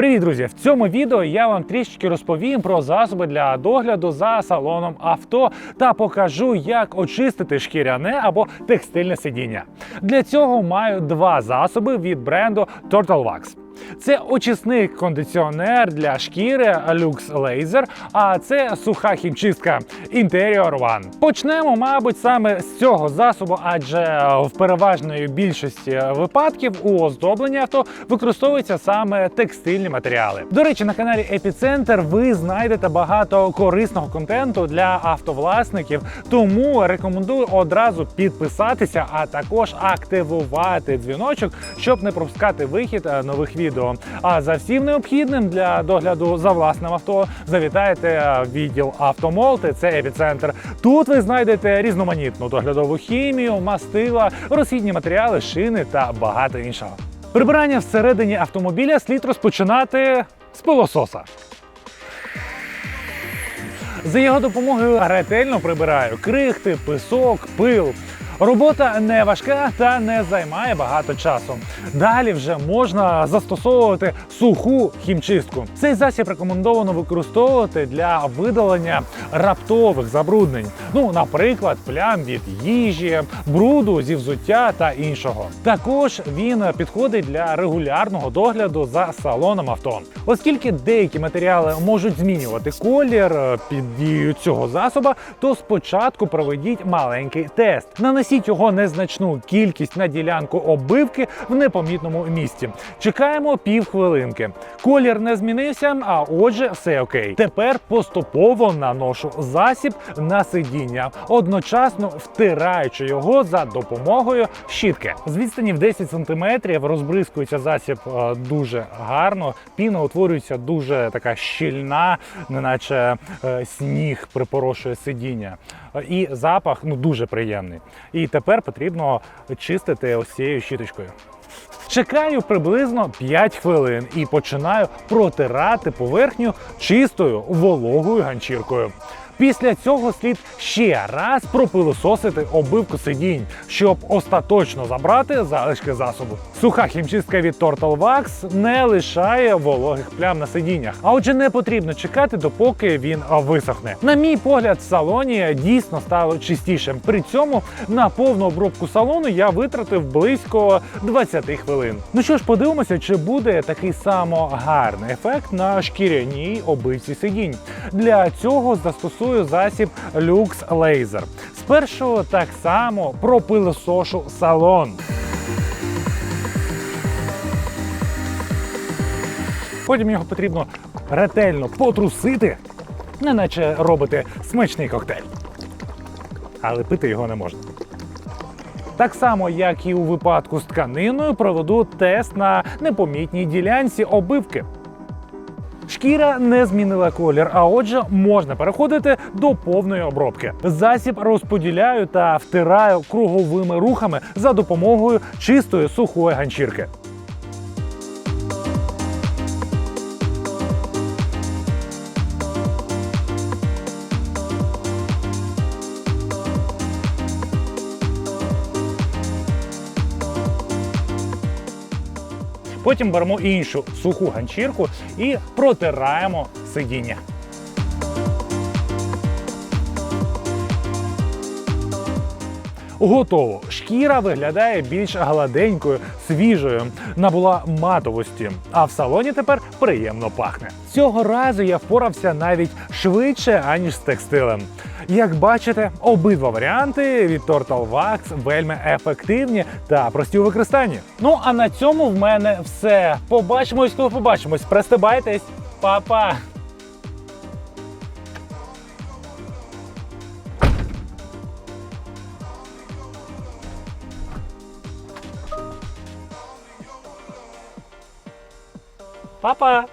Привіт, друзі! В цьому відео я вам трішечки розповім про засоби для догляду за салоном авто та покажу, як очистити шкіряне або текстильне сидіння. Для цього маю два засоби від бренду Turtle. Це очисний кондиціонер для шкіри Lux Laser, а це суха хімчистка Interior One. Почнемо, мабуть, саме з цього засобу, адже в переважної більшості випадків у оздобленні авто використовуються саме текстильні матеріали. До речі, на каналі Епіцентр ви знайдете багато корисного контенту для автовласників, тому рекомендую одразу підписатися, а також активувати дзвіночок, щоб не пропускати вихід нових відео. А за всім необхідним для догляду за власним авто завітайте в відділ автомолти. Це епіцентр. Тут ви знайдете різноманітну доглядову хімію, мастила, розхідні матеріали, шини та багато іншого. Прибирання всередині автомобіля слід розпочинати з пилососа. За його допомогою ретельно прибираю крихти, писок, пил. Робота не важка та не займає багато часу. Далі вже можна застосовувати суху хімчистку. Цей засіб рекомендовано використовувати для видалення раптових забруднень. Ну, наприклад, плям від їжі, бруду зі взуття та іншого. Також він підходить для регулярного догляду за салоном авто, оскільки деякі матеріали можуть змінювати колір е, під дією цього засоба, то спочатку проведіть маленький тест. Нанесіть його незначну кількість на ділянку оббивки в непомітному місці. Чекаємо півхвилинки. Колір не змінився, а отже, все окей. Тепер поступово наношу засіб на сидіння, одночасно втираючи його за допомогою щітки. З відстані в 10 см розбризкується засіб е, дуже гарно. Піна утворюється дуже така щільна, неначе е, сніг припорошує сидіння. Е, І запах ну дуже приємний. Тепер потрібно чистити ось цією щіточкою. Чекаю приблизно 5 хвилин і починаю протирати поверхню чистою вологою ганчіркою. Після цього слід ще раз пропилососити обивку сидінь, щоб остаточно забрати залишки засобу. Суха хімчистка від Turtle Wax не лишає вологих плям на сидіннях, а отже, не потрібно чекати, допоки він висохне. На мій погляд, в салоні дійсно стало чистішим. При цьому на повну обробку салону я витратив близько 20 хвилин. Ну що ж, подивимося, чи буде такий само гарний ефект на шкіряній обивці сидінь. Для цього застосую засіб Lux Laser. Спершу так само пропилосошу салон. Потім його потрібно ретельно потрусити, неначе робити смачний коктейль. Але пити його не можна. Так само, як і у випадку з тканиною, проведу тест на непомітній ділянці обивки. Шкіра не змінила колір, а отже, можна переходити до повної обробки. Засіб розподіляю та втираю круговими рухами за допомогою чистої сухої ганчірки. Потім беремо іншу суху ганчірку і протираємо сидіння. Готово. Шкіра виглядає більш гладенькою, свіжою, набула матовості, а в салоні тепер приємно пахне. Цього разу я впорався навіть швидше, аніж з текстилем. Як бачите, обидва варіанти від Turtle Wax вельми ефективні та прості у використанні. Ну а на цьому в мене все. Побачимось, коли побачимось. Пристебайтесь, Па-па! Па-па!